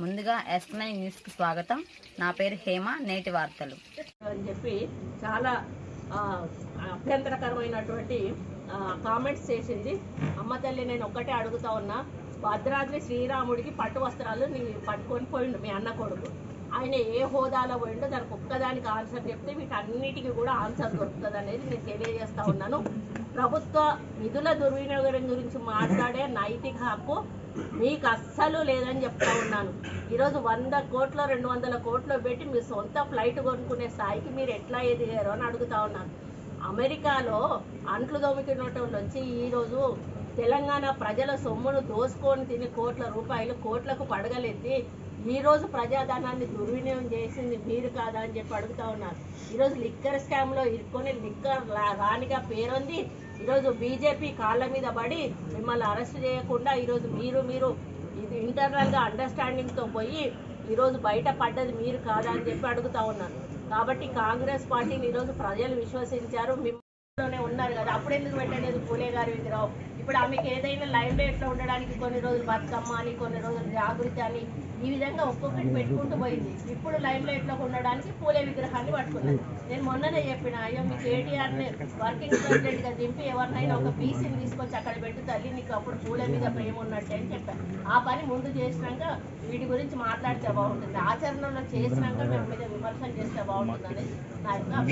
ముందుగా yes nine న్యూస్కి స్వాగతం. నా పేరు హేమ నేటి వార్తలు. అని చెప్పి చాలా అభ్యంతరకరమైనటువంటి కామెంట్స్ చేసింది. అమ్మ తల్లి నేను ఒక్కటే అడుగుతా ఉన్నా. భద్రాద్రి శ్రీరాముడికి పట్టు వస్త్రాలు నీ పట్టుకొని పోయిండు మీ అన్న కొడుకు. ఆయన ఏ హోదాలో పోయిండో దానికి ఒక్కదానికి ఆన్సర్ చెప్తే వీటన్నిటికీ కూడా ఆన్సర్ దొరుకుతుంది అనేది నేను తెలియజేస్తా ఉన్నాను. ప్రభుత్వ నిధుల దుర్వినియోగం గురించి మాట్లాడే నైతిక హక్కు మీకు అస్సలు లేదని చెప్తా ఉన్నాను. ఈరోజు వంద కోట్ల రెండు వందల కోట్లు పెట్టి మీ సొంత ఫ్లైట్ కొనుక్కునే స్థాయికి మీరు ఎట్లా ఎదిగారు అని అడుగుతా ఉన్నాను. అమెరికాలో అంట్లు దొమ్ముకున్నటువంటి ఈరోజు తెలంగాణ ప్రజల సొమ్మును దోసుకొని తిని కోట్ల రూపాయలు కోట్లకు పడగలెత్తి ఈరోజు ప్రజాధనాన్ని దుర్వినియోగం చేసింది మీరు కాదా అని చెప్పి అడుగుతా ఉన్నారు. ఈరోజు లిక్కర్ స్కామ్లో ఇరుక్కొని లిక్కర్ రాణిగా పేరొంది. ఈరోజు బీజేపీ కాళ్ళ మీద పడి మిమ్మల్ని అరెస్ట్ చేయకుండా ఈరోజు మీరు మీరు ఇది ఇంటర్నల్గా అండర్స్టాండింగ్తో పోయి ఈరోజు బయట పడ్డది మీరు కాదా అని చెప్పి అడుగుతా ఉన్నాను కాబట్టి కాంగ్రెస్ పార్టీని ఈరోజు ప్రజలు విశ్వసించారు. మిమ్మల్లోనే ఉన్నారు కదా. అప్పుడు ఎందుకు పెట్టలేదు పూలే గారి విగ్రహం ఇప్పుడు ఆమెకి ఏదైనా లైవ్ లైట్లో ఉండడానికి కొన్ని రోజులు బతుకమ్మ అని కొన్ని రోజులు జాగృతి అని ఈ విధంగా ఒక్కొక్కటి పెట్టుకుంటూ పోయింది. ఇప్పుడు లైవ్ లైట్లో ఉండడానికి పూలే విగ్రహాన్ని పట్టుకున్నాను నేను మొన్ననే చెప్పిన అయ్యో మీ కేటీఆర్ని వర్కింగ్ ప్రెసిడెంట్గా దింపి ఎవరినైనా ఒక పీసీని తీసుకొచ్చి అక్కడ పెట్టి తల్లి నీకు అప్పుడు పూల మీద ప్రేమ ఉన్నట్టే అని చెప్పాను ఆ పని ముందు చేసినాక వీటి గురించి మాట్లాడితే బాగుంటుంది. ఆచరణలో చేసినాక మేము మీద విమర్శలు చేస్తే బాగుంటుంది అనేది నా యొక్క